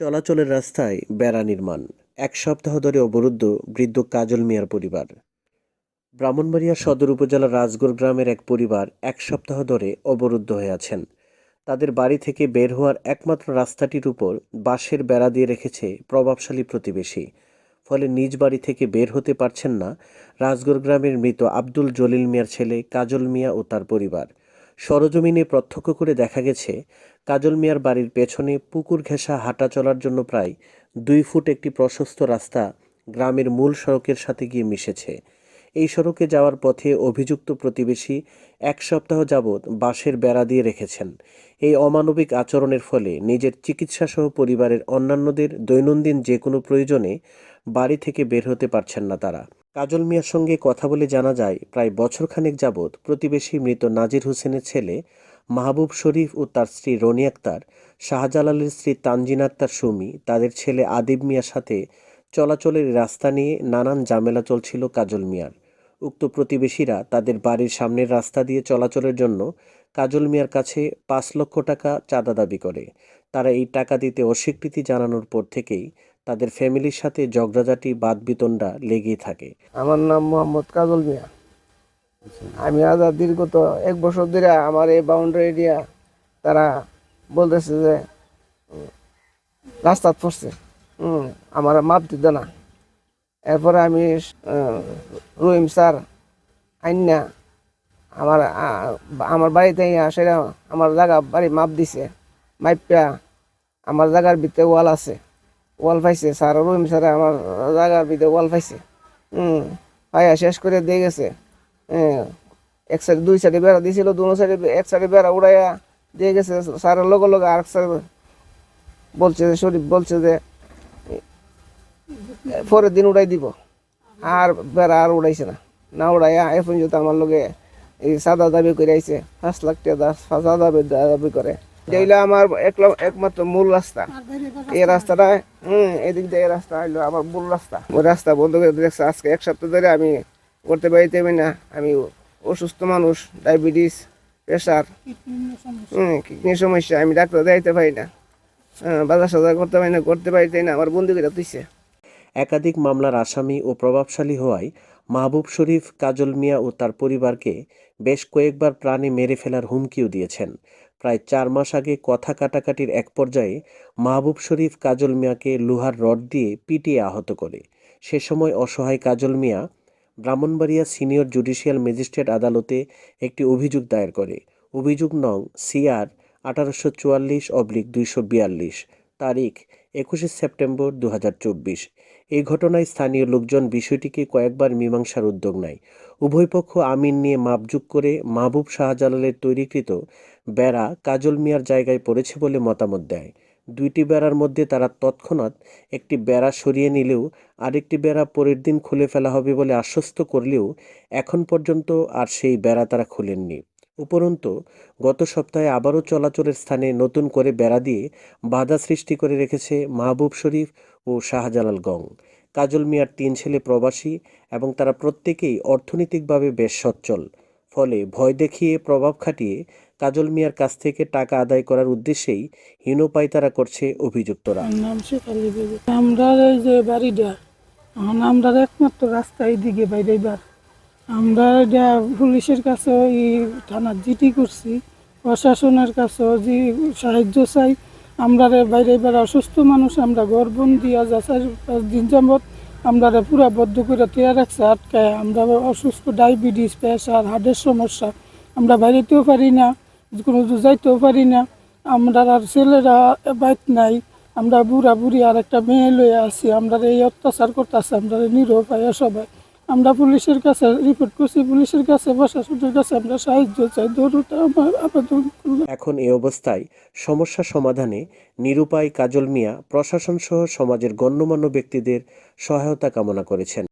চলাচলের রাস্তায় বেড়া নির্মাণ। এক সপ্তাহ ধরে অবরুদ্ধ বৃদ্ধ কাজল মিয়ার পরিবার। ব্রাহ্মণবাড়িয়া সদর উপজেলার রাজগড় গ্রামের এক পরিবার এক সপ্তাহ ধরে অবরুদ্ধ হয়ে আছেন। তাদের বাড়ি থেকে বের হওয়ার একমাত্র রাস্তাটির উপর বাঁশের বেড়া দিয়ে রেখেছে প্রভাবশালী প্রতিবেশী। ফলে নিজ বাড়ি থেকে বের হতে পারছেন না রাজগড় গ্রামের মৃত আব্দুল জলিল মিয়ার ছেলে কাজল মিয়া ও তার পরিবার। সরজমিনে প্রত্যক্ষ করে দেখা গেছে, কাজল মিয়ার বাড়ির পেছনে পুকুর ঘেঁষা হাঁটা চলার জন্য প্রায় দুই ফুট একটি প্রশস্ত রাস্তা গ্রামের মূল সড়কের সাথে গিয়ে মিশেছে। এই সড়কে যাওয়ার পথে অভিযুক্ত প্রতিবেশী এক সপ্তাহ যাবৎ বাঁশের বেড়া দিয়ে রেখেছেন। এই অমানবিক আচরণের ফলে নিজের চিকিৎসাসহ পরিবারের অন্যান্যদের দৈনন্দিন যে কোনো প্রয়োজনে বাড়ি থেকে বের হতে পারছেন না তারা। কাজল মিয়ার সঙ্গে কথা বলে জানা যায়, প্রায় বছরখানেক যাবৎ প্রতিবেশী মৃত নাজির হোসেনের ছেলে মাহবুব শরীফ ও তার স্ত্রী রনি আক্তার, শাহজালালের স্ত্রী তানজিন আক্তার সুমি, তাদের ছেলে আদিব মিয়ার সাথে চলাচলের রাস্তা নিয়ে নানান ঝামেলা চলছিল কাজল মিয়ার। উক্ত প্রতিবেশীরা তাদের বাড়ির সামনের রাস্তা দিয়ে চলাচলের জন্য কাজল মিয়ার কাছে পাঁচ লক্ষ টাকা চাঁদা দাবি করে। তারা এই টাকা দিতে অস্বীকৃতি জানানোর পর থেকেই তাদের ফ্যামিলির সাথে ঝগড়াঝাটি বাদবিতণ্ডা লেগেই থাকে। আমার নাম মোহাম্মদ কাজল মিয়া। আমি আজ আর দীর্ঘত এক বছর ধরে আমার এই বাউন্ডারি এরিয়া তারা বলতেছে যে রাস্তা পড়ছে। আমার মাপ দিত না। এরপরে আমি রহিম স্যার আইনা আমার আমার বাড়িতে সেটা আমার জায়গা বাড়ি মাপ দিছে। মাইপা আমার জায়গার ভিতরে ওয়াল আছে। ওয়াল পাইছে, স্যার রহিম স্যার আমার জায়গার ভিতরে ওয়াল পাইছে। হুম পাইয়া শেষ করে দিয়ে গেছে। হ্যাঁ এক সাইডে দুই সাইডে বেড়া দিয়েছিল দু সাইডে এক সাইডে বেড়া উড়াইয়া দিয়ে গেছে। স্যারের লগে লগে আর স্যার বলছে যে, শরীফ বলছে যে, পরের দিন উড়াই দিব। আর বেড়া আর উড়াইছে না। না উড়াইয়া এ পর্যন্ত আমার লগে এই সাদা দাবি করে আইছে, পাঁচ লাখ টাকা সাদা দাবি দাবি করে। এটা হইল আমার একমাত্র মূল রাস্তা। এই রাস্তাটা হম এদিক দিয়ে এই রাস্তা হইল আমার মূল রাস্তা। ওই রাস্তা বন্ধ করে দেখছে আজকে এক সপ্তাহ ধরে আমি করতে পারিতে পারি না। আমি অসুস্থ মানুষ ডায়াবেটিস প্রেশার হম কিডনি সমস্যা আমি ডাক্তার দেখাইতে পারি না। হ্যাঁ, বাজার সাজার করতে পারি না করতে পারিতে না আমার বন্ধু করে তুইছে একাধিক মামলার আসামি ও প্রভাবশালী হওয়ায় মাহবুব শরীফ কাজল মিয়া ও তার পরিবারকে বেশ কয়েকবার প্রাণে মেরে ফেলার হুমকিও দিয়েছেন। প্রায় চার মাস আগে কথা কাটাকাটির এক পর্যায়ে মাহবুব শরীফ কাজল মিয়াকে লোহার রড দিয়ে পিটিয়ে আহত করে। সে সময় অসহায় Kajal Mia Brahmanbaria senior judicial magistrate আদালতে একটি অভিযোগ দায়ের করে। অভিযোগ নং সিআর আঠারোশো চুয়াল্লিশ অবলিক দুইশো বিয়াল্লিশ, তারিখ একুশে সেপ্টেম্বর দু হাজার চব্বিশ। এই ঘটনায় স্থানীয় লোকজন বিষয়টিকে কয়েকবার মীমাংসার উদ্যোগ নেয়। উভয় পক্ষ আমিন নিয়ে মাপজুক করে মাহবুব শাহজালালের তৈরিকৃত বেড়া কাজল মিয়ার জায়গায় পড়েছে বলে মতামত দেয়। দুইটি বেড়ার মধ্যে তারা তৎক্ষণাৎ একটি বেড়া সরিয়ে নিলেও আরেকটি বেড়া পরের দিন খুলে ফেলা হবে বলে আশ্বস্ত করলেও এখন পর্যন্ত আর সেই বেড়া তারা খুলেননি। উপরন্তু গত সপ্তাহে আবারও চলাচলের স্থানে নতুন করে বেড়া দিয়ে বাধা সৃষ্টি করে রেখেছে মাহবুব শরীফ ও শাহজালাল গং। কাজল মিয়ার তিন ছেলে প্রবাসী এবং তারা প্রত্যেকেই অর্থনৈতিকভাবে বেশ সচ্ছল। ফলে ভয় দেখিয়ে প্রভাব খাটিয়ে কাজল মিয়ার কাছ থেকে টাকা আদায় করার উদ্দেশ্যেই হীনোপায় তারা করছে অভিযুক্তরা। আমার যে বাড়িটা, আমরা একমাত্র রাস্তা এইদিকে বাইরে আমরা এটা পুলিশের কাছে এই থানার জিটি করছি, প্রশাসনের কাছেও যে সাহায্য চাই, আমরা বাইরে এবার অসুস্থ মানুষ, আমরা গর্ভবন্দি আজ চার পাঁচ দিন যাবত আমরা পুরা বদ্ধ করে তেয়া রাখছে, আটকায় আমরা অসুস্থ, ডায়াবেটিস, প্রেশার, হার্টের সমস্যা, আমরা বাইরেতেও পারি না, কোনো যাইতেও পারি না, আমরা আর ছেলেরা বাইক নাই, আমরা বুড়া বুড়ি আর একটা মেয়ে লয়ে আছি, আমরা এই অত্যাচার করতেছে, আমরা নিরুপায় সবাই। আমরা পুলিশের কাছে রিপোর্ট করছি, পুলিশের কাছে, প্রশাসনের কাছে আমরা সাহায্য চাই। দৌড়টা আমার আবেদন এখন এই অবস্থায় সমস্যা সমাধানে নিরুপায় কাজল মিয়া প্রশাসন সহ সমাজের গণ্যমান্য ব্যক্তিদের সহায়তা কামনা করেছেন।